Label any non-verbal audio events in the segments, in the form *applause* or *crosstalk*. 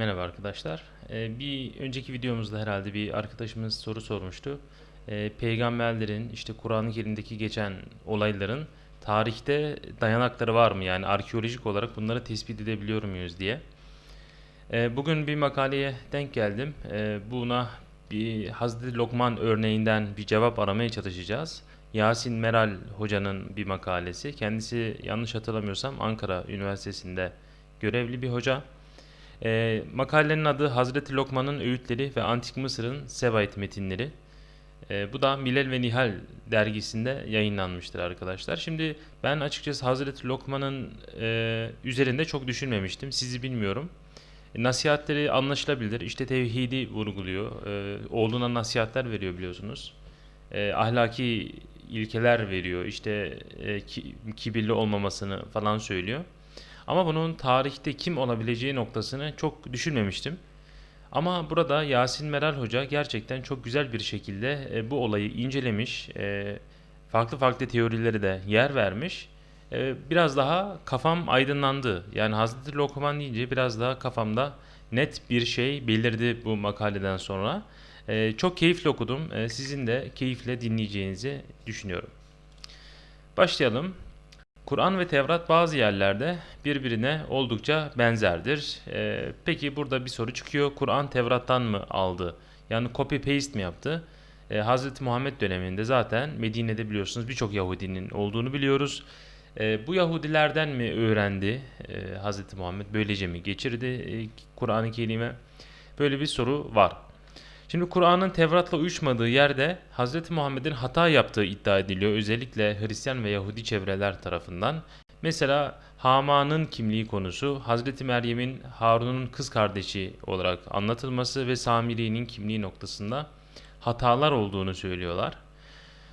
Merhaba arkadaşlar. Ee, bir önceki videomuzda herhalde bir arkadaşımız soru sormuştu. Ee, peygamberlerin işte Kur'an-ı Kerim'deki geçen olayların tarihte dayanakları var mı? Yani arkeolojik olarak bunları tespit edebiliyor muyuz diye. Ee, bugün bir makaleye denk geldim. Buna bir Hazreti Lokman örneğinden bir cevap aramaya çalışacağız. Yasin Meral hocanın bir makalesi. Kendisi yanlış hatırlamıyorsam Ankara Üniversitesi'nde görevli bir hoca. Ee, makalenin adı Hazreti Lokman'ın Öğütleri ve Antik Mısır'ın Sevait Metinleri. Ee, bu da Milal ve Nihal dergisinde yayınlanmıştır arkadaşlar. Şimdi ben açıkçası Hazreti Lokman'ın e, üzerinde çok düşünmemiştim. Sizi bilmiyorum. E, Nasihatleri anlaşılabilir. İşte tevhidi vurguluyor. E, oğluna nasihatler veriyor biliyorsunuz. E, ahlaki ilkeler veriyor. İşte e, ki- kibirli olmamasını falan söylüyor. Ama bunun tarihte kim olabileceği noktasını çok düşünmemiştim. Ama burada Yasin Meral Hoca gerçekten çok güzel bir şekilde e, bu olayı incelemiş, e, farklı farklı teorileri de yer vermiş. E, biraz daha kafam aydınlandı. Yani Hazreti Lokman deyince biraz daha kafamda net bir şey belirdi bu makaleden sonra. Çok keyifli okudum. Sizin de keyifle dinleyeceğinizi düşünüyorum. Başlayalım. Kur'an ve Tevrat bazı yerlerde birbirine oldukça benzerdir. Ee, peki burada bir soru çıkıyor. Kur'an Tevrat'tan mı aldı? Yani copy paste mi yaptı? Ee, Hz. Muhammed döneminde zaten Medine'de biliyorsunuz birçok Yahudinin olduğunu biliyoruz. Ee, bu Yahudilerden mi öğrendi e, Hz. Muhammed? Böylece mi geçirdi e, Kur'an-ı Kerim'e? Böyle bir soru var. Şimdi Kur'an'ın Tevrat'la uyuşmadığı yerde Hz. Muhammed'in hata yaptığı iddia ediliyor. Özellikle Hristiyan ve Yahudi çevreler tarafından. Mesela Haman'ın kimliği konusu, Hz. Meryem'in Harun'un kız kardeşi olarak anlatılması ve Samiri'nin kimliği noktasında hatalar olduğunu söylüyorlar.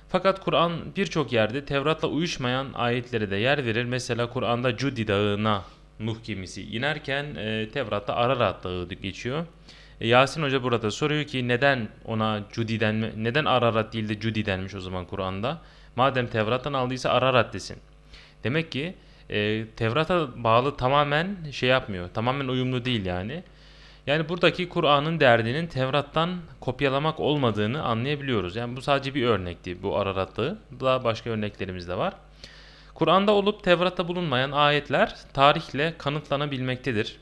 Fakat Kur'an birçok yerde Tevrat'la uyuşmayan ayetlere de yer verir. Mesela Kur'an'da Cudi Dağı'na Nuh gemisi inerken e, Tevrat'ta Ararat Dağı geçiyor. E, Yasin Hoca burada soruyor ki neden ona Cudi denme, neden Ararat değil de Cudi denmiş o zaman Kur'an'da? Madem Tevrat'tan aldıysa Ararat desin. Demek ki e, Tevrat'a bağlı tamamen şey yapmıyor. Tamamen uyumlu değil yani. Yani buradaki Kur'an'ın derdinin Tevrat'tan kopyalamak olmadığını anlayabiliyoruz. Yani bu sadece bir örnekti bu Ararat'ı. Daha başka örneklerimiz de var. Kur'an'da olup Tevrat'ta bulunmayan ayetler tarihle kanıtlanabilmektedir.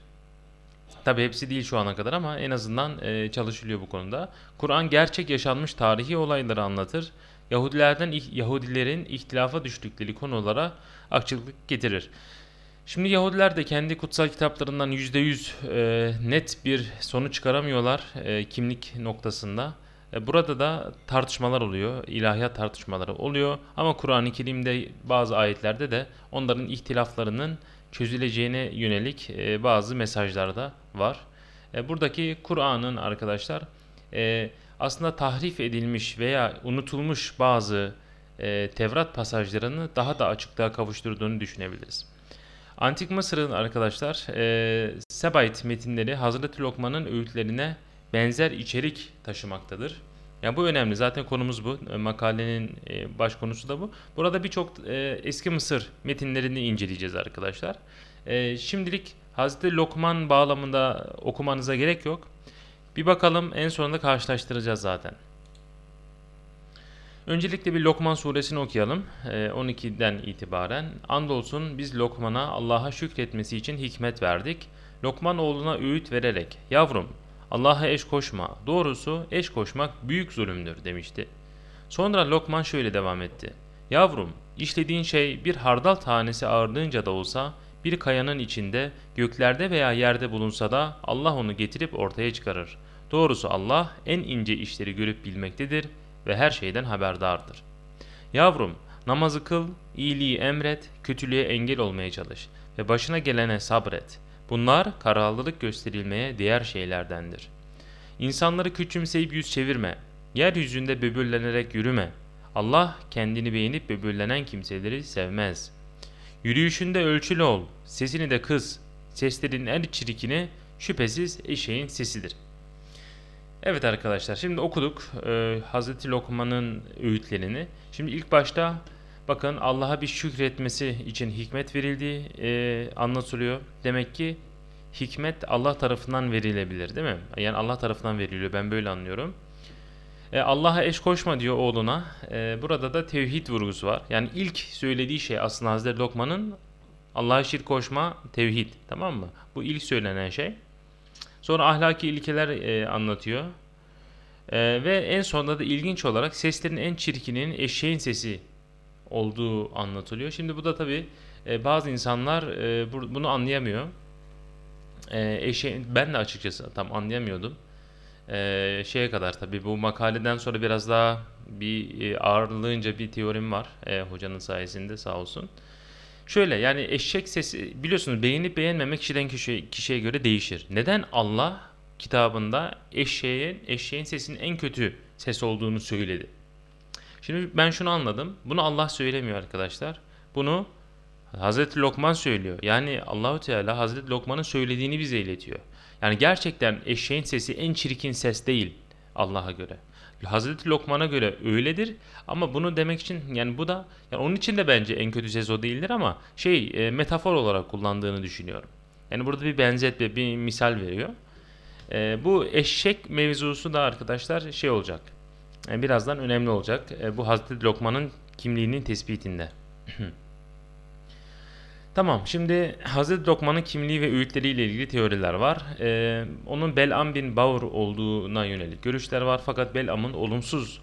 Tabi hepsi değil şu ana kadar ama en azından e, çalışılıyor bu konuda. Kur'an gerçek yaşanmış tarihi olayları anlatır. Yahudilerden Yahudilerin ihtilafa düştükleri konulara açıklık getirir. Şimdi Yahudiler de kendi kutsal kitaplarından %100 e, net bir sonuç çıkaramıyorlar e, kimlik noktasında. E, burada da tartışmalar oluyor, ilahiyat tartışmaları oluyor. Ama Kur'an-ı Kerim'de bazı ayetlerde de onların ihtilaflarının çözüleceğine yönelik e, bazı mesajlar da var. E, buradaki Kur'an'ın arkadaşlar e, aslında tahrif edilmiş veya unutulmuş bazı Tevrat pasajlarını daha da açıklığa kavuşturduğunu düşünebiliriz. Antik Mısır'ın arkadaşlar e, Sebait metinleri Hazreti Lokman'ın öğütlerine benzer içerik taşımaktadır. Yani bu önemli. Zaten konumuz bu. E, Makalenin e, baş konusu da bu. Burada birçok e, eski Mısır metinlerini inceleyeceğiz arkadaşlar. Şimdilik Hazreti Lokman bağlamında okumanıza gerek yok. Bir bakalım en sonunda karşılaştıracağız zaten. Öncelikle bir Lokman suresini okuyalım. Ee, 12'den itibaren. Andolsun biz Lokman'a Allah'a şükretmesi için hikmet verdik. Lokman oğluna öğüt vererek, yavrum Allah'a eş koşma, doğrusu eş koşmak büyük zulümdür demişti. Sonra Lokman şöyle devam etti. Yavrum, işlediğin şey bir hardal tanesi ağırlığınca da olsa, bir kayanın içinde, göklerde veya yerde bulunsa da Allah onu getirip ortaya çıkarır. Doğrusu Allah en ince işleri görüp bilmektedir ve her şeyden haberdardır. Yavrum, namazı kıl, iyiliği emret, kötülüğe engel olmaya çalış ve başına gelene sabret. Bunlar kararlılık gösterilmeye değer şeylerdendir. İnsanları küçümseyip yüz çevirme. Yeryüzünde böbürlenerek yürüme. Allah kendini beğenip böbürlenen kimseleri sevmez. Yürüyüşünde ölçülü ol, sesini de kız. Seslerin en çirkini şüphesiz eşeğin sesidir. Evet arkadaşlar şimdi okuduk e, Hazreti Lokman'ın öğütlerini. Şimdi ilk başta bakın Allah'a bir şükretmesi için hikmet verildiği e, anlatılıyor. Demek ki hikmet Allah tarafından verilebilir değil mi? Yani Allah tarafından veriliyor ben böyle anlıyorum. E, Allah'a eş koşma diyor oğluna. E, burada da tevhid vurgusu var. Yani ilk söylediği şey aslında Hazreti Lokman'ın Allah'a şirk koşma, tevhid. Tamam mı? Bu ilk söylenen şey. Sonra ahlaki ilkeler e, anlatıyor. E, ve en sonunda da ilginç olarak seslerin en çirkinin eşeğin sesi olduğu anlatılıyor. Şimdi bu da tabi bazı insanlar e, bu- bunu anlayamıyor. E, eşeğin, ben de açıkçası tam anlayamıyordum. E, şeye kadar tabi bu makaleden sonra biraz daha bir e, ağırlığınca bir teorim var e, hocanın sayesinde sağ olsun. Şöyle yani eşek sesi biliyorsunuz beğenip beğenmemek kişiden kişiye, kişiye göre değişir. Neden Allah kitabında eşeğin eşeğin sesinin en kötü ses olduğunu söyledi? Şimdi ben şunu anladım. Bunu Allah söylemiyor arkadaşlar. Bunu Hazreti Lokman söylüyor. Yani Allahu Teala Hazreti Lokman'ın söylediğini bize iletiyor. Yani gerçekten eşeğin sesi en çirkin ses değil Allah'a göre. Hazreti Lokman'a göre öyledir ama bunu demek için yani bu da yani onun için de bence en kötü ses o değildir ama şey e, metafor olarak kullandığını düşünüyorum. Yani burada bir benzetme, bir misal veriyor. E, bu eşek mevzusu da arkadaşlar şey olacak. E, birazdan önemli olacak. E, bu Hazreti Lokman'ın kimliğinin tespitinde. *clears throat* Tamam, şimdi Hazreti Lokman'ın kimliği ve öğütleriyle ilgili teoriler var. Ee, onun Bel'am bin Bavr olduğuna yönelik görüşler var. Fakat Bel'am'ın olumsuz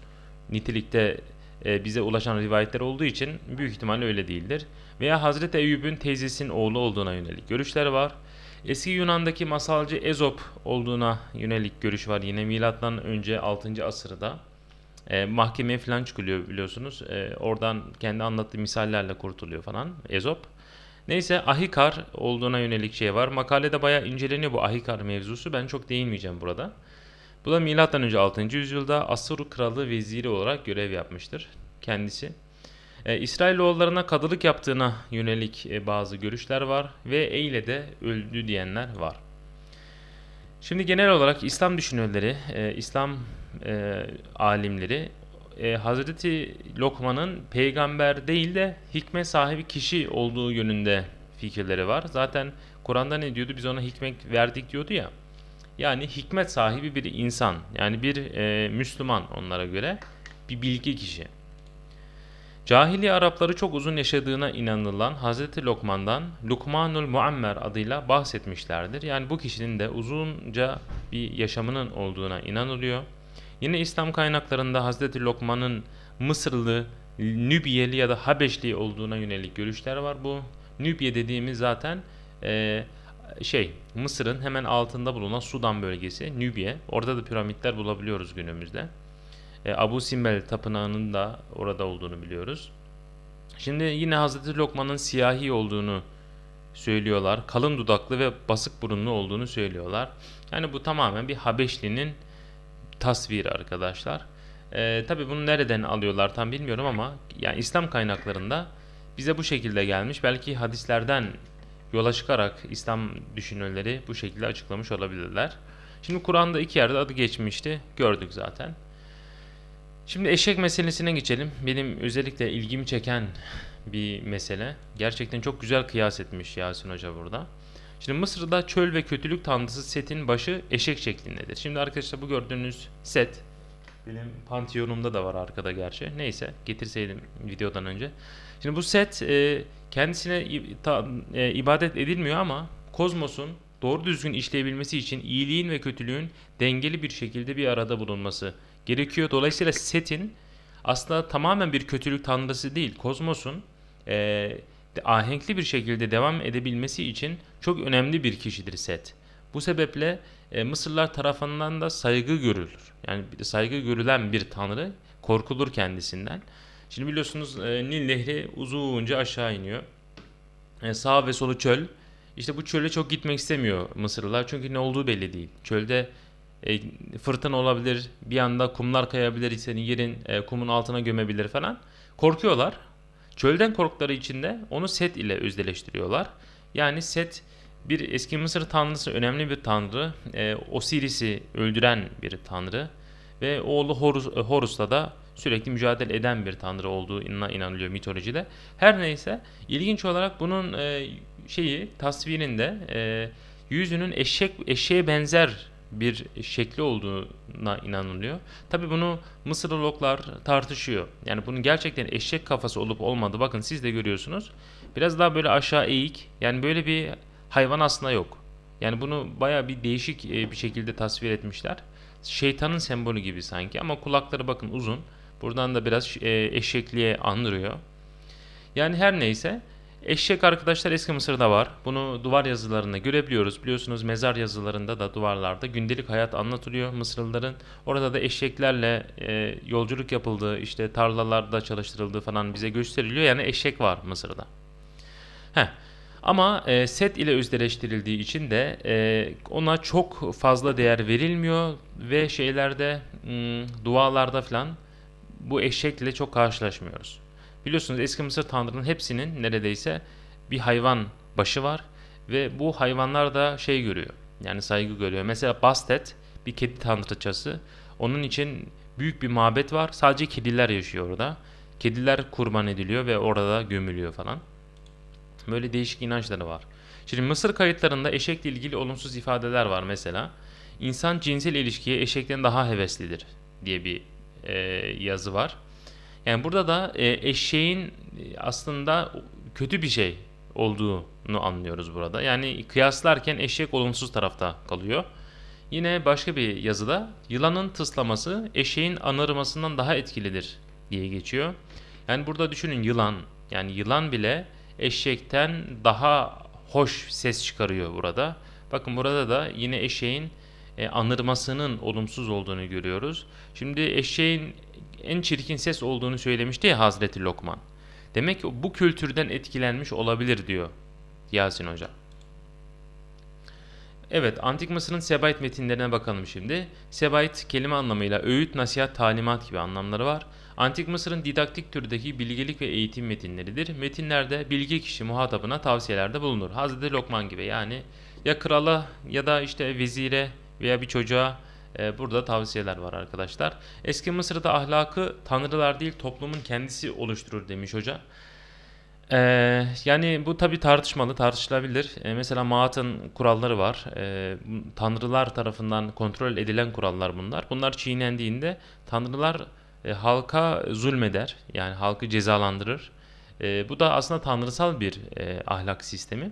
nitelikte e, bize ulaşan rivayetler olduğu için büyük ihtimalle öyle değildir. Veya Hazreti Eyüp'ün teyzesinin oğlu olduğuna yönelik görüşler var. Eski Yunan'daki masalcı Ezop olduğuna yönelik görüş var. Yine milattan önce 6. asırda. E, mahkemeye falan çıkılıyor biliyorsunuz. E, oradan kendi anlattığı misallerle kurtuluyor falan Ezop. Neyse Ahikar olduğuna yönelik şey var. Makalede bayağı inceleniyor bu Ahikar mevzusu. Ben çok değinmeyeceğim burada. Bu da milattan önce 6. yüzyılda Asur kralı veziri olarak görev yapmıştır kendisi. E, İsrailoğullarına kadılık yaptığına yönelik e, bazı görüşler var ve Eyle de öldü diyenler var. Şimdi genel olarak İslam düşünürleri, e, İslam e, alimleri e, Hazreti Lokman'ın peygamber değil de hikmet sahibi kişi olduğu yönünde fikirleri var. Zaten Kur'an'da ne diyordu? Biz ona hikmet verdik diyordu ya. Yani hikmet sahibi bir insan. Yani bir e, Müslüman onlara göre. Bir bilgi kişi. Cahiliye Arapları çok uzun yaşadığına inanılan Hazreti Lokman'dan Lukmanul Muammer adıyla bahsetmişlerdir. Yani bu kişinin de uzunca bir yaşamının olduğuna inanılıyor. Yine İslam kaynaklarında Hazreti Lokman'ın Mısırlı, Nübiyeli ya da Habeşli olduğuna yönelik görüşler var. Bu Nübiye dediğimiz zaten e, şey Mısır'ın hemen altında bulunan Sudan bölgesi Nübiye. Orada da piramitler bulabiliyoruz günümüzde. E, Abu Simbel tapınağının da orada olduğunu biliyoruz. Şimdi yine Hazreti Lokman'ın siyahi olduğunu söylüyorlar. Kalın dudaklı ve basık burunlu olduğunu söylüyorlar. Yani bu tamamen bir Habeşli'nin tasviri arkadaşlar. Ee, Tabi bunu nereden alıyorlar tam bilmiyorum ama yani İslam kaynaklarında bize bu şekilde gelmiş. Belki hadislerden yola çıkarak İslam düşünürleri bu şekilde açıklamış olabilirler. Şimdi Kur'an'da iki yerde adı geçmişti. Gördük zaten. Şimdi eşek meselesine geçelim. Benim özellikle ilgimi çeken bir mesele. Gerçekten çok güzel kıyas etmiş Yasin Hoca burada. Şimdi Mısır'da çöl ve kötülük tanrısı Set'in başı eşek şeklindedir. Şimdi arkadaşlar bu gördüğünüz Set benim Pantheon'umda da var arkada gerçi. Neyse getirseydim videodan önce. Şimdi bu Set e, kendisine e, ibadet edilmiyor ama kozmosun doğru düzgün işleyebilmesi için iyiliğin ve kötülüğün dengeli bir şekilde bir arada bulunması gerekiyor. Dolayısıyla Set'in aslında tamamen bir kötülük tanrısı değil. Kozmosun e, ahenkli bir şekilde devam edebilmesi için çok önemli bir kişidir Set. Bu sebeple e, Mısırlar tarafından da saygı görülür. Yani saygı görülen bir tanrı, korkulur kendisinden. Şimdi biliyorsunuz e, Nil Nehri uzunca aşağı iniyor. E, sağ ve solu çöl. İşte bu çöle çok gitmek istemiyor Mısırlılar çünkü ne olduğu belli değil. Çölde e, fırtına olabilir, bir anda kumlar kayabilir, seni yerin e, kumun altına gömebilir falan. Korkuyorlar. Çölden korktukları için de onu Set ile özdeşleştiriyorlar. Yani Set bir eski Mısır tanrısı, önemli bir tanrı. E, Osiris'i öldüren bir tanrı. Ve oğlu Horus, e, Horus'la da sürekli mücadele eden bir tanrı olduğu inana- inanılıyor mitolojide. Her neyse ilginç olarak bunun e, şeyi tasvirinde e, yüzünün eşek eşeğe benzer bir şekli olduğuna inanılıyor. Tabi bunu Mısırologlar tartışıyor. Yani bunun gerçekten eşek kafası olup olmadığı bakın siz de görüyorsunuz. Biraz daha böyle aşağı eğik. Yani böyle bir hayvan aslında yok. Yani bunu baya bir değişik e, bir şekilde tasvir etmişler. Şeytanın sembolü gibi sanki ama kulakları bakın uzun. Buradan da biraz e, eşekliğe andırıyor. Yani her neyse eşek arkadaşlar eski Mısır'da var. Bunu duvar yazılarında görebiliyoruz. Biliyorsunuz mezar yazılarında da duvarlarda gündelik hayat anlatılıyor Mısırlıların. Orada da eşeklerle e, yolculuk yapıldığı, işte tarlalarda çalıştırıldığı falan bize gösteriliyor. Yani eşek var Mısır'da. Heh. Ama e, set ile özdeşleştirildiği için de e, ona çok fazla değer verilmiyor ve şeylerde hmm, dualarda falan bu eşekle çok karşılaşmıyoruz. Biliyorsunuz eski Mısır tanrının hepsinin neredeyse bir hayvan başı var ve bu hayvanlar da şey görüyor. Yani saygı görüyor. Mesela Bastet bir kedi tanrıçası. Onun için büyük bir mabet var. Sadece kediler yaşıyor orada. Kediler kurban ediliyor ve orada gömülüyor falan. Böyle değişik inançları var. Şimdi Mısır kayıtlarında eşekle ilgili olumsuz ifadeler var mesela. İnsan cinsel ilişkiye eşekten daha heveslidir diye bir e, yazı var. Yani burada da e, eşeğin e, aslında kötü bir şey olduğunu anlıyoruz burada. Yani kıyaslarken eşek olumsuz tarafta kalıyor. Yine başka bir yazıda yılanın tıslaması eşeğin anırmasından daha etkilidir diye geçiyor. Yani burada düşünün yılan yani yılan bile eşekten daha hoş ses çıkarıyor burada. Bakın burada da yine eşeğin e, anırmasının olumsuz olduğunu görüyoruz. Şimdi eşeğin en çirkin ses olduğunu söylemişti ya Hazreti Lokman. Demek ki bu kültürden etkilenmiş olabilir diyor Yasin Hoca. Evet, Antik Mısır'ın Sebayit metinlerine bakalım şimdi. Sebayit kelime anlamıyla öğüt, nasihat, talimat gibi anlamları var. Antik Mısır'ın didaktik türdeki bilgelik ve eğitim metinleridir. Metinlerde bilgi kişi muhatabına tavsiyelerde bulunur. Hazreti Lokman gibi yani ya krala ya da işte vezire veya bir çocuğa burada tavsiyeler var arkadaşlar. Eski Mısır'da ahlakı tanrılar değil toplumun kendisi oluşturur demiş hoca. Ee, yani bu tabi tartışmalı, tartışılabilir. Ee, mesela Maat'ın kuralları var. Ee, tanrılar tarafından kontrol edilen kurallar bunlar. Bunlar çiğnendiğinde tanrılar e, halka zulmeder. Yani halkı cezalandırır. E, bu da aslında tanrısal bir e, ahlak sistemi.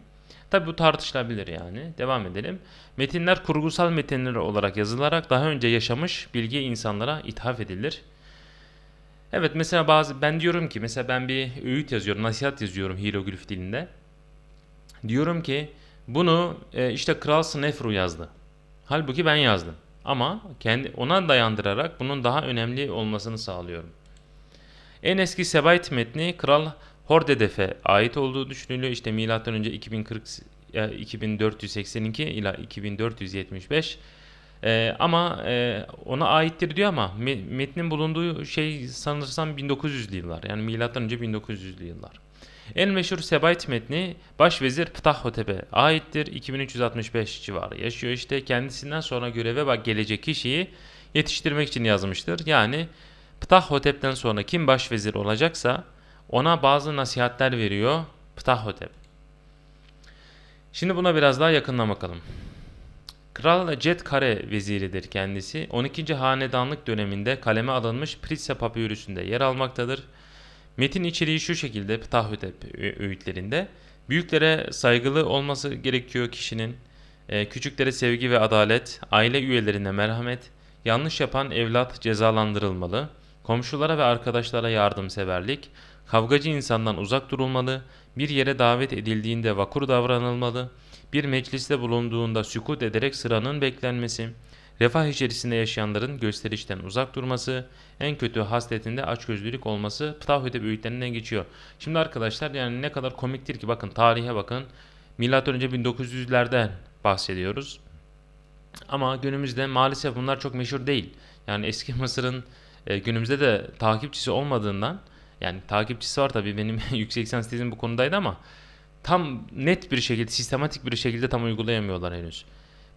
Tabi bu tartışılabilir yani. Devam edelim. Metinler kurgusal metinler olarak yazılarak daha önce yaşamış bilgi insanlara ithaf edilir. Evet mesela bazı ben diyorum ki mesela ben bir öğüt yazıyorum, nasihat yazıyorum hieroglif dilinde. Diyorum ki bunu e, işte Kral Snefru yazdı. Halbuki ben yazdım. Ama kendi ona dayandırarak bunun daha önemli olmasını sağlıyorum. En eski Sebayt metni Kral Hordedef'e ait olduğu düşünülüyor. İşte M.Ö. 2040 2482 ila 2475 ee, ama e, ona aittir diyor ama metnin bulunduğu şey sanırsam 1900'lü yıllar. Yani milattan önce 1900'lü yıllar. En meşhur Sebayt metni Başvezir Ptahhotep'e aittir. 2365 civarı yaşıyor işte. Kendisinden sonra göreve bak gelecek kişiyi yetiştirmek için yazmıştır. Yani Ptahhotep'ten sonra kim başvezir olacaksa ona bazı nasihatler veriyor Ptahhotep. Şimdi buna biraz daha yakından bakalım. Kral Cet Kare veziridir kendisi. 12. hanedanlık döneminde kaleme alınmış Pritsa papyrusünde yer almaktadır. Metin içeriği şu şekilde Ptahhotep öğütlerinde. Büyüklere saygılı olması gerekiyor kişinin. E, küçüklere sevgi ve adalet, aile üyelerine merhamet, yanlış yapan evlat cezalandırılmalı, komşulara ve arkadaşlara yardımseverlik, kavgacı insandan uzak durulmalı, bir yere davet edildiğinde vakur davranılmalı, bir mecliste bulunduğunda sükut ederek sıranın beklenmesi, refah içerisinde yaşayanların gösterişten uzak durması, en kötü hasletinde açgözlülük olması Ptahhotep öğütlerinden geçiyor. Şimdi arkadaşlar yani ne kadar komiktir ki bakın tarihe bakın. Milattan önce 1900'lerden bahsediyoruz. Ama günümüzde maalesef bunlar çok meşhur değil. Yani eski Mısır'ın e, günümüzde de takipçisi olmadığından yani takipçisi var tabii benim *laughs* yüksek lisans tezim bu konudaydı ama tam net bir şekilde, sistematik bir şekilde tam uygulayamıyorlar henüz.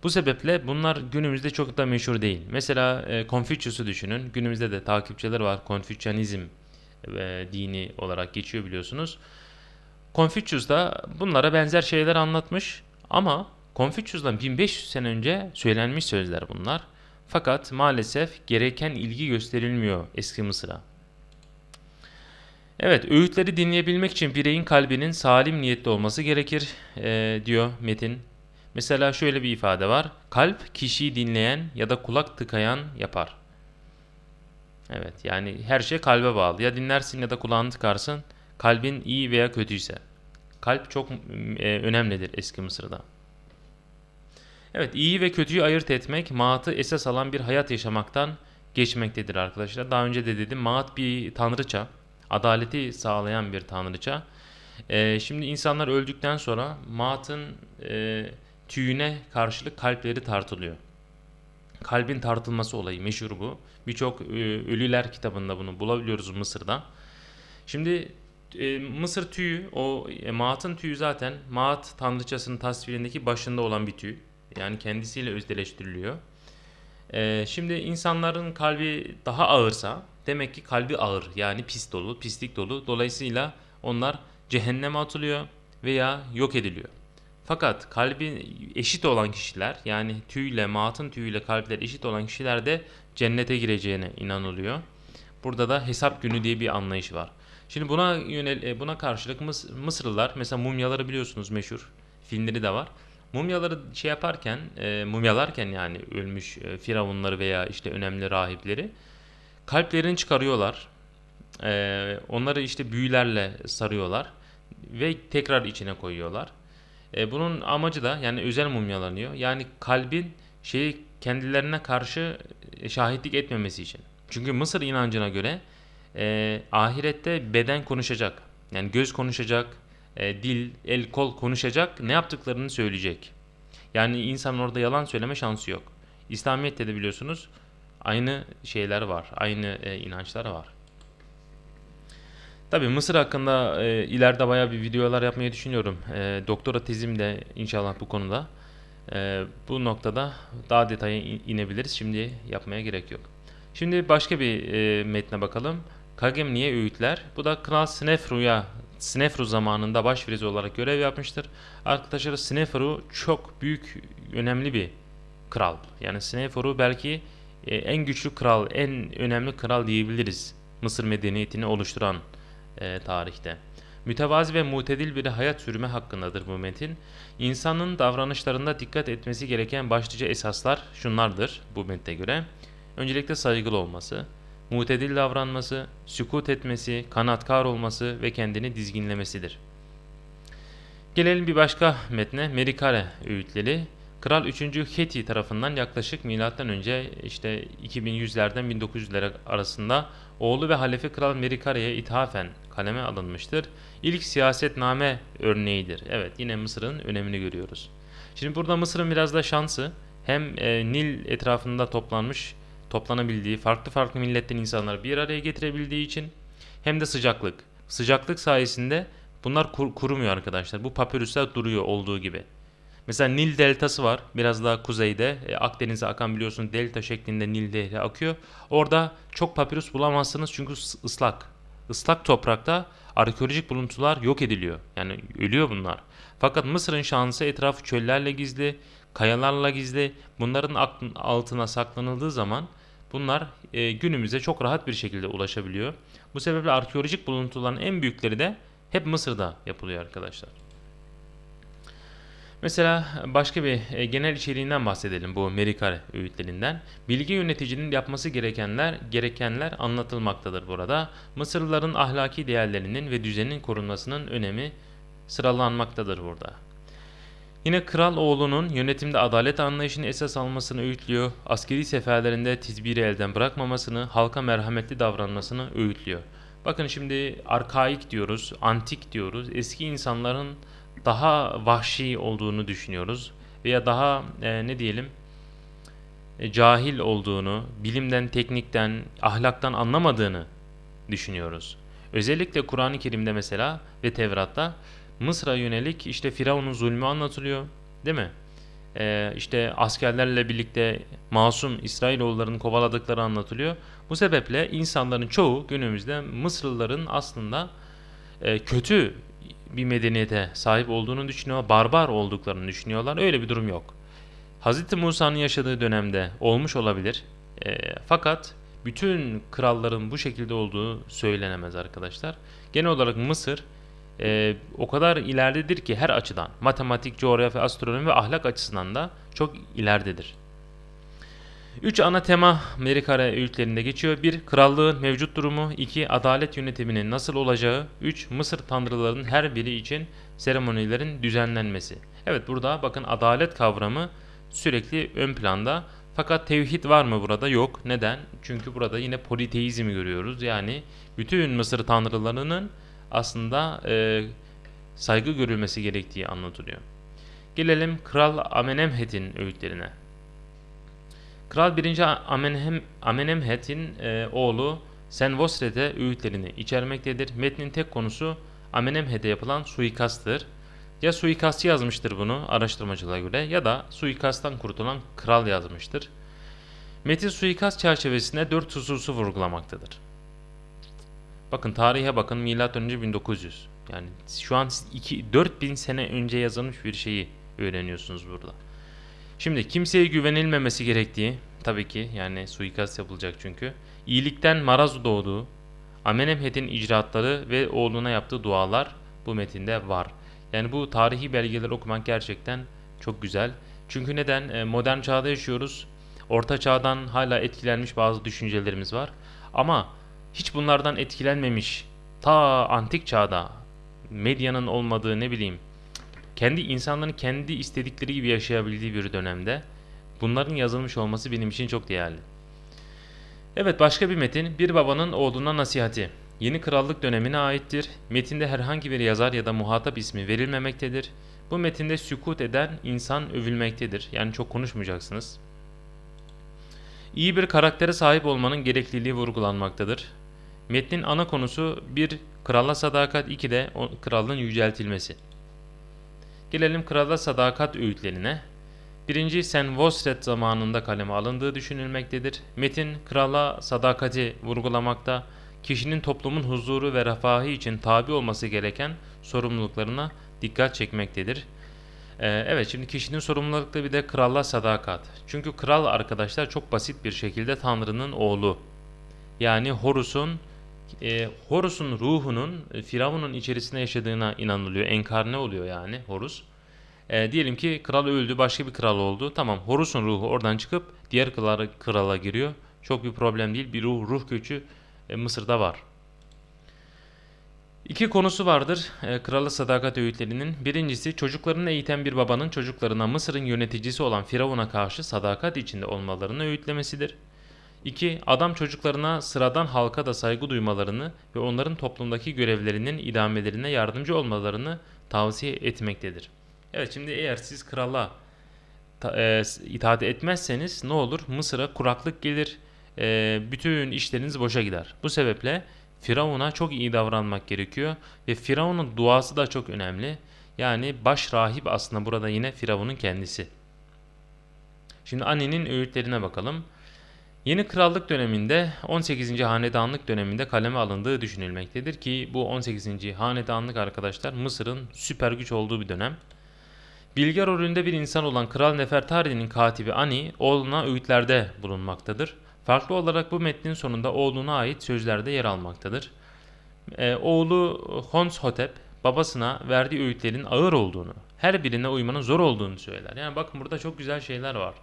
Bu sebeple bunlar günümüzde çok da meşhur değil. Mesela e, Confucius'u düşünün. Günümüzde de takipçiler var. Konfüçyanizm e, dini olarak geçiyor biliyorsunuz. Confucius da bunlara benzer şeyler anlatmış ama Konfüçyüs'ten 1500 sene önce söylenmiş sözler bunlar. Fakat maalesef gereken ilgi gösterilmiyor eski Mısır'a. Evet, öğütleri dinleyebilmek için bireyin kalbinin salim niyetli olması gerekir e, diyor Metin. Mesela şöyle bir ifade var. Kalp kişiyi dinleyen ya da kulak tıkayan yapar. Evet, yani her şey kalbe bağlı. Ya dinlersin ya da kulağını tıkarsın. Kalbin iyi veya kötüyse. Kalp çok e, önemlidir eski Mısır'da. Evet, iyi ve kötüyü ayırt etmek, maatı esas alan bir hayat yaşamaktan geçmektedir arkadaşlar. Daha önce de dedim, maat bir tanrıça, adaleti sağlayan bir tanrıça. Ee, şimdi insanlar öldükten sonra maatın e, tüyüne karşılık kalpleri tartılıyor. Kalbin tartılması olayı meşhur bu. Birçok e, ölüler kitabında bunu bulabiliyoruz Mısır'da. Şimdi e, Mısır tüyü, o e, Maat'ın tüyü zaten Maat tanrıçasının tasvirindeki başında olan bir tüy. Yani kendisiyle özdeleştiriliyor. E, şimdi insanların kalbi daha ağırsa demek ki kalbi ağır yani pis dolu, pislik dolu. Dolayısıyla onlar cehenneme atılıyor veya yok ediliyor. Fakat kalbi eşit olan kişiler yani tüyle, maatın tüyüyle kalpler eşit olan kişiler de cennete gireceğine inanılıyor. Burada da hesap günü diye bir anlayış var. Şimdi buna yönel e, buna karşılık Mıs- Mısırlılar mesela mumyaları biliyorsunuz meşhur filmleri de var. Mumyaları şey yaparken, e, mumyalarken yani ölmüş e, firavunları veya işte önemli rahipleri kalplerini çıkarıyorlar. E, onları işte büyülerle sarıyorlar ve tekrar içine koyuyorlar. E, bunun amacı da yani özel mumyalanıyor. Yani kalbin şeyi kendilerine karşı e, şahitlik etmemesi için. Çünkü Mısır inancına göre e, ahirette beden konuşacak. Yani göz konuşacak, e, dil, el, kol konuşacak, ne yaptıklarını söyleyecek. Yani insan orada yalan söyleme şansı yok. İslamiyet'te de biliyorsunuz aynı şeyler var, aynı e, inançlar var. Tabii Mısır hakkında e, ileride bayağı bir videolar yapmayı düşünüyorum. E, doktora tezim de inşallah bu konuda. E, bu noktada daha detaya in- inebiliriz. Şimdi yapmaya gerek yok. Şimdi başka bir e, metne bakalım. Kagem niye öğütler? Bu da Kral Snefru'ya Snefru zamanında başverizi olarak görev yapmıştır. Arkadaşlar Snefru çok büyük, önemli bir kral. Yani Snefru belki e, en güçlü kral, en önemli kral diyebiliriz. Mısır medeniyetini oluşturan e, tarihte. Mütevazi ve mutedil bir hayat sürme hakkındadır bu metin. İnsanın davranışlarında dikkat etmesi gereken başlıca esaslar şunlardır bu metne göre. Öncelikle saygılı olması, mutedil davranması, sükut etmesi, kanatkar olması ve kendini dizginlemesidir. Gelelim bir başka metne, Merikare öğütleri. Kral 3. Heti tarafından yaklaşık milattan önce işte 2100'lerden 1900'lere arasında oğlu ve halefi Kral Merikare'ye ithafen kaleme alınmıştır. İlk siyasetname örneğidir. Evet yine Mısır'ın önemini görüyoruz. Şimdi burada Mısır'ın biraz da şansı hem e, Nil etrafında toplanmış toplanabildiği farklı farklı milletten insanları bir araya getirebildiği için hem de sıcaklık. Sıcaklık sayesinde bunlar kur- kurumuyor arkadaşlar. Bu papyruslar duruyor olduğu gibi. Mesela Nil deltası var. Biraz daha kuzeyde. E, Akdeniz'e akan biliyorsun delta şeklinde Nil Nehri akıyor. Orada çok papyrus bulamazsınız çünkü ıslak. Islak toprakta arkeolojik buluntular yok ediliyor. Yani ölüyor bunlar. Fakat Mısır'ın şansı etrafı çöllerle gizli, kayalarla gizli. Bunların altına saklanıldığı zaman bunlar e, günümüze çok rahat bir şekilde ulaşabiliyor. Bu sebeple arkeolojik buluntuların en büyükleri de hep Mısır'da yapılıyor arkadaşlar. Mesela başka bir e, genel içeriğinden bahsedelim bu Merikare öğütlerinden. Bilgi yöneticinin yapması gerekenler gerekenler anlatılmaktadır burada. Mısırlıların ahlaki değerlerinin ve düzenin korunmasının önemi sıralanmaktadır burada. Yine kral oğlunun yönetimde adalet anlayışını esas almasını öğütlüyor. Askeri seferlerinde tizbiri elden bırakmamasını, halka merhametli davranmasını öğütlüyor. Bakın şimdi arkaik diyoruz, antik diyoruz. Eski insanların daha vahşi olduğunu düşünüyoruz veya daha e, ne diyelim e, cahil olduğunu, bilimden, teknikten, ahlaktan anlamadığını düşünüyoruz. Özellikle Kur'an-ı Kerim'de mesela ve Tevrat'ta Mısır'a yönelik işte Firavun'un zulmü anlatılıyor, değil mi? Ee, işte askerlerle birlikte masum İsrailoğullarını kovaladıkları anlatılıyor. Bu sebeple insanların çoğu günümüzde Mısırlıların aslında e, kötü bir medeniyete sahip olduğunu düşünüyorlar. Barbar olduklarını düşünüyorlar. Öyle bir durum yok. Hz. Musa'nın yaşadığı dönemde olmuş olabilir. E, fakat bütün kralların bu şekilde olduğu söylenemez arkadaşlar. Genel olarak Mısır e, o kadar ileridedir ki her açıdan matematik, coğrafya, astronomi ve ahlak açısından da çok ileridedir. Üç ana tema Merikare öğütlerinde geçiyor. 1. Krallığın mevcut durumu. 2. Adalet yönetiminin nasıl olacağı. 3. Mısır tanrılarının her biri için seremonilerin düzenlenmesi. Evet burada bakın adalet kavramı sürekli ön planda. Fakat tevhid var mı burada? Yok. Neden? Çünkü burada yine politeizmi görüyoruz. Yani bütün Mısır tanrılarının aslında e, saygı görülmesi gerektiği anlatılıyor. Gelelim Kral Amenemhet'in öğütlerine. Kral 1. Amenhem, Amenemhet'in e, oğlu Senvosret'e öğütlerini içermektedir. Metnin tek konusu Amenemhet'e yapılan suikasttır. Ya suikastçı yazmıştır bunu araştırmacılara göre ya da suikasttan kurtulan kral yazmıştır. Metin suikast çerçevesinde dört hususu vurgulamaktadır. Bakın tarihe bakın milattan önce 1900. Yani şu an 2 4000 sene önce yazılmış bir şeyi öğreniyorsunuz burada. Şimdi kimseye güvenilmemesi gerektiği tabii ki yani suikast yapılacak çünkü. İyilikten maraz doğduğu, Amenemhet'in icraatları ve oğluna yaptığı dualar bu metinde var. Yani bu tarihi belgeleri okumak gerçekten çok güzel. Çünkü neden? E, modern çağda yaşıyoruz. Orta çağdan hala etkilenmiş bazı düşüncelerimiz var. Ama hiç bunlardan etkilenmemiş ta antik çağda medyanın olmadığı ne bileyim kendi insanların kendi istedikleri gibi yaşayabildiği bir dönemde bunların yazılmış olması benim için çok değerli. Evet başka bir metin bir babanın oğluna nasihati. Yeni krallık dönemine aittir. Metinde herhangi bir yazar ya da muhatap ismi verilmemektedir. Bu metinde sükut eden insan övülmektedir. Yani çok konuşmayacaksınız. İyi bir karaktere sahip olmanın gerekliliği vurgulanmaktadır. Metnin ana konusu bir kralla sadakat, iki de krallığın yüceltilmesi. Gelelim krala sadakat öğütlerine. Birinci Senvosret zamanında kaleme alındığı düşünülmektedir. Metin krala sadakati vurgulamakta, kişinin toplumun huzuru ve refahı için tabi olması gereken sorumluluklarına dikkat çekmektedir. Ee, evet şimdi kişinin sorumlulukta bir de kralla sadakat. Çünkü kral arkadaşlar çok basit bir şekilde Tanrı'nın oğlu. Yani Horus'un e, Horus'un ruhunun e, Firavun'un içerisinde yaşadığına inanılıyor. Enkarne oluyor yani Horus. E, diyelim ki kral öldü, başka bir kral oldu. Tamam Horus'un ruhu oradan çıkıp diğer krala, krala giriyor. Çok bir problem değil. Bir ruh, ruh göçü e, Mısır'da var. İki konusu vardır e, krala sadakat öğütlerinin. Birincisi çocuklarını eğiten bir babanın çocuklarına Mısır'ın yöneticisi olan Firavun'a karşı sadakat içinde olmalarını öğütlemesidir. 2. Adam çocuklarına sıradan halka da saygı duymalarını ve onların toplumdaki görevlerinin idamelerine yardımcı olmalarını tavsiye etmektedir. Evet şimdi eğer siz krala ta, e, itaat etmezseniz ne olur? Mısır'a kuraklık gelir, e, bütün işleriniz boşa gider. Bu sebeple Firavun'a çok iyi davranmak gerekiyor ve Firavun'un duası da çok önemli. Yani baş rahip aslında burada yine Firavun'un kendisi. Şimdi annenin öğütlerine bakalım. Yeni krallık döneminde 18. hanedanlık döneminde kaleme alındığı düşünülmektedir ki bu 18. hanedanlık arkadaşlar Mısır'ın süper güç olduğu bir dönem. Bilge rolünde bir insan olan Kral Nefertari'nin katibi Ani oğluna öğütlerde bulunmaktadır. Farklı olarak bu metnin sonunda oğluna ait sözlerde yer almaktadır. Ee, oğlu Honshotep babasına verdiği öğütlerin ağır olduğunu, her birine uymanın zor olduğunu söyler. Yani bakın burada çok güzel şeyler var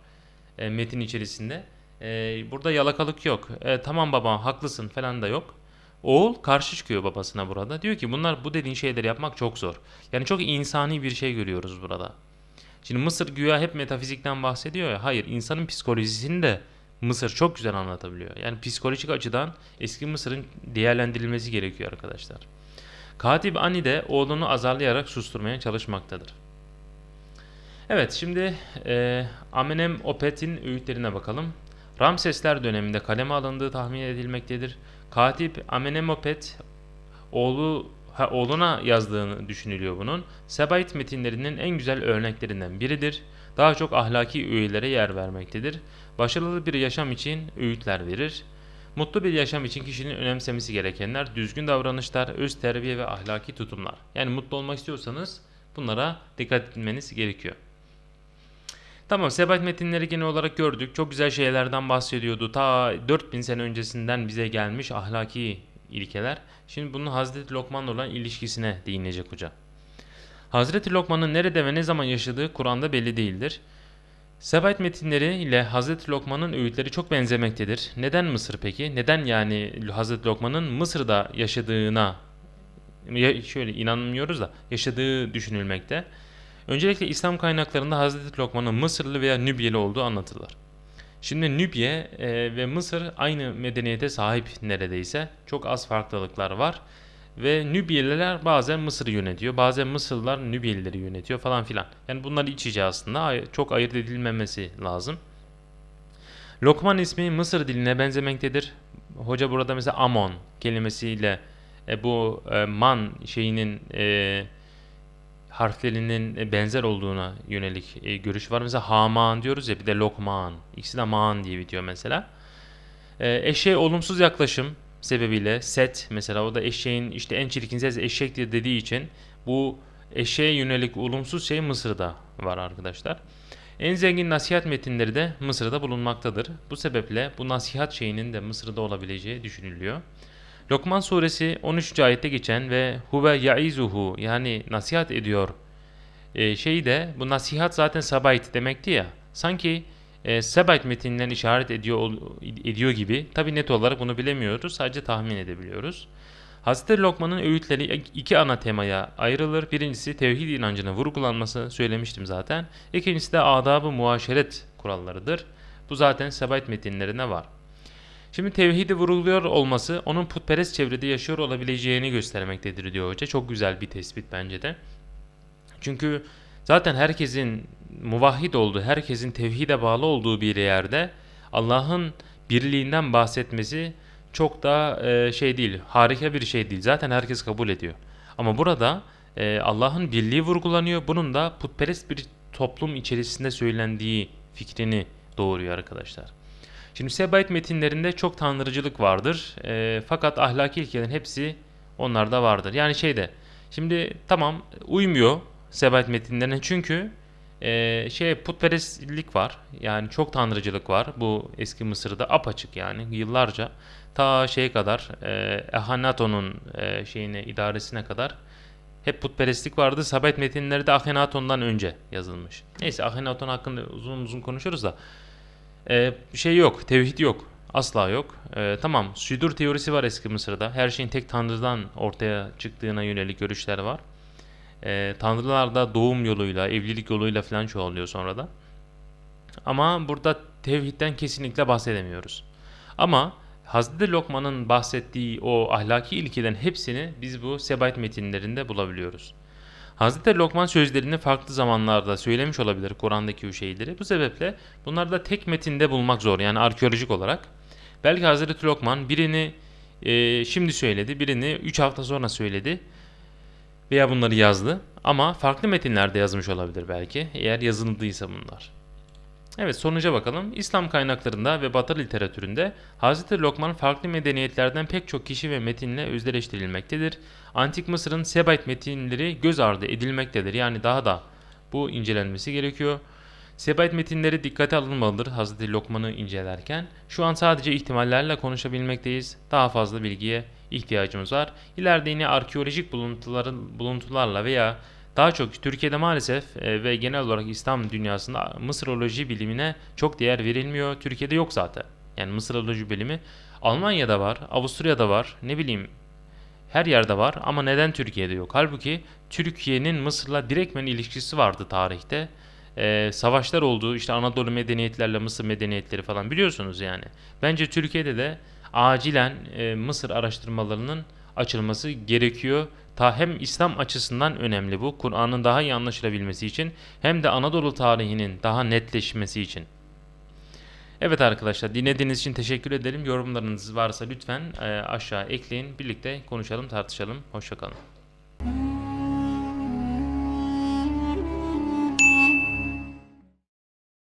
e, metin içerisinde. Ee, burada yalakalık yok. E, tamam baba haklısın falan da yok. Oğul karşı çıkıyor babasına burada. Diyor ki bunlar bu dediğin şeyleri yapmak çok zor. Yani çok insani bir şey görüyoruz burada. Şimdi Mısır güya hep metafizikten bahsediyor ya. Hayır insanın psikolojisini de Mısır çok güzel anlatabiliyor. Yani psikolojik açıdan eski Mısır'ın değerlendirilmesi gerekiyor arkadaşlar. Katip Ani de oğlunu azarlayarak susturmaya çalışmaktadır. Evet şimdi e, Amenem Opet'in öğütlerine bakalım. Ramsesler döneminde kaleme alındığı tahmin edilmektedir. Katip Amenemopet oğlu ha, oğluna yazdığını düşünülüyor bunun. Sebayit metinlerinin en güzel örneklerinden biridir. Daha çok ahlaki öğelere yer vermektedir. Başarılı bir yaşam için öğütler verir. Mutlu bir yaşam için kişinin önemsemesi gerekenler düzgün davranışlar, öz terbiye ve ahlaki tutumlar. Yani mutlu olmak istiyorsanız bunlara dikkat etmeniz gerekiyor. Tamam sebat metinleri genel olarak gördük. Çok güzel şeylerden bahsediyordu. Ta 4000 sene öncesinden bize gelmiş ahlaki ilkeler. Şimdi bunun Hazreti Lokman'la olan ilişkisine değinecek hoca. Hazreti Lokman'ın nerede ve ne zaman yaşadığı Kur'an'da belli değildir. Sebat metinleri ile Hazreti Lokman'ın öğütleri çok benzemektedir. Neden Mısır peki? Neden yani Hazreti Lokman'ın Mısır'da yaşadığına ya- şöyle inanmıyoruz da yaşadığı düşünülmekte. Öncelikle İslam kaynaklarında Hazreti Lokman'ın Mısırlı veya Nübyeli olduğu anlatılır. Şimdi Nübye e, ve Mısır aynı medeniyete sahip neredeyse. Çok az farklılıklar var. Ve Nübyeliler bazen Mısır'ı yönetiyor. Bazen Mısırlılar Nübyelileri yönetiyor falan filan. Yani bunlar iç içe aslında. Çok ayırt edilmemesi lazım. Lokman ismi Mısır diline benzemektedir. Hoca burada mesela Amon kelimesiyle e, bu e, man şeyinin e, harflerinin e, benzer olduğuna yönelik e, görüş var. Mesela Haman diyoruz ya bir de Lokman. İkisi de Man diye bitiyor mesela. E, eşeğe olumsuz yaklaşım sebebiyle Set mesela o da eşeğin işte en çirkin ses eşektir dediği için bu eşeğe yönelik olumsuz şey Mısır'da var arkadaşlar. En zengin nasihat metinleri de Mısır'da bulunmaktadır. Bu sebeple bu nasihat şeyinin de Mısır'da olabileceği düşünülüyor. Lokman suresi 13. ayette geçen ve huve yaizuhu yani nasihat ediyor e, şeyi de bu nasihat zaten sabayt demekti ya. Sanki e, sabayt metinden işaret ediyor ediyor gibi. Tabi net olarak bunu bilemiyoruz. Sadece tahmin edebiliyoruz. Hazreti Lokman'ın öğütleri iki ana temaya ayrılır. Birincisi tevhid inancının vurgulanması söylemiştim zaten. İkincisi de adab-ı muaşeret kurallarıdır. Bu zaten sebayt metinlerine var. Şimdi tevhidi vurguluyor olması onun putperest çevrede yaşıyor olabileceğini göstermektedir diyor hoca. Çok güzel bir tespit bence de. Çünkü zaten herkesin muvahhid olduğu, herkesin tevhide bağlı olduğu bir yerde Allah'ın birliğinden bahsetmesi çok da e, şey değil, harika bir şey değil. Zaten herkes kabul ediyor. Ama burada e, Allah'ın birliği vurgulanıyor. Bunun da putperest bir toplum içerisinde söylendiği fikrini doğuruyor arkadaşlar. Şimdi Sebayit metinlerinde çok tanrıcılık vardır. E, fakat ahlaki ilkelerin hepsi onlarda vardır. Yani şeyde şimdi tamam uymuyor Sebayit metinlerine çünkü e, şey putperestlik var. Yani çok tanrıcılık var. Bu eski Mısır'da apaçık yani yıllarca ta şeye kadar e, Ehanaton'un e, şeyine idaresine kadar hep putperestlik vardı. Sebayit metinleri de Akhenaton'dan önce yazılmış. Neyse Akhenaton hakkında uzun uzun konuşuruz da ee, şey yok, tevhid yok. Asla yok. Ee, tamam, südur teorisi var eski Mısır'da. Her şeyin tek tanrıdan ortaya çıktığına yönelik görüşler var. Ee, tanrılar da doğum yoluyla, evlilik yoluyla falan çoğalıyor sonra da. Ama burada tevhidden kesinlikle bahsedemiyoruz. Ama Hazreti Lokman'ın bahsettiği o ahlaki ilkelerin hepsini biz bu Sebayt metinlerinde bulabiliyoruz. Hazreti Lokman sözlerini farklı zamanlarda söylemiş olabilir Kur'an'daki o şeyleri. Bu sebeple bunları da tek metinde bulmak zor yani arkeolojik olarak. Belki Hazreti Lokman birini e, şimdi söyledi, birini 3 hafta sonra söyledi veya bunları yazdı. Ama farklı metinlerde yazmış olabilir belki eğer yazıldıysa bunlar. Evet sonuca bakalım. İslam kaynaklarında ve Batı literatüründe Hz. Lokman farklı medeniyetlerden pek çok kişi ve metinle özdeşleştirilmektedir. Antik Mısır'ın Sebayt metinleri göz ardı edilmektedir. Yani daha da bu incelenmesi gerekiyor. Sebayt metinleri dikkate alınmalıdır Hz. Lokman'ı incelerken. Şu an sadece ihtimallerle konuşabilmekteyiz. Daha fazla bilgiye ihtiyacımız var. İleride yine arkeolojik buluntuların, buluntularla veya daha çok Türkiye'de maalesef e, ve genel olarak İslam dünyasında Mısıroloji bilimine çok değer verilmiyor. Türkiye'de yok zaten. Yani Mısıroloji bilimi Almanya'da var, Avusturya'da var, ne bileyim her yerde var ama neden Türkiye'de yok? Halbuki Türkiye'nin Mısır'la direktmen ilişkisi vardı tarihte. Ee, savaşlar oldu işte Anadolu medeniyetlerle Mısır medeniyetleri falan biliyorsunuz yani. Bence Türkiye'de de acilen e, Mısır araştırmalarının açılması gerekiyor. Ta hem İslam açısından önemli bu. Kur'an'ın daha iyi anlaşılabilmesi için hem de Anadolu tarihinin daha netleşmesi için. Evet arkadaşlar dinlediğiniz için teşekkür ederim. Yorumlarınız varsa lütfen e, aşağı ekleyin. Birlikte konuşalım, tartışalım. Hoşçakalın.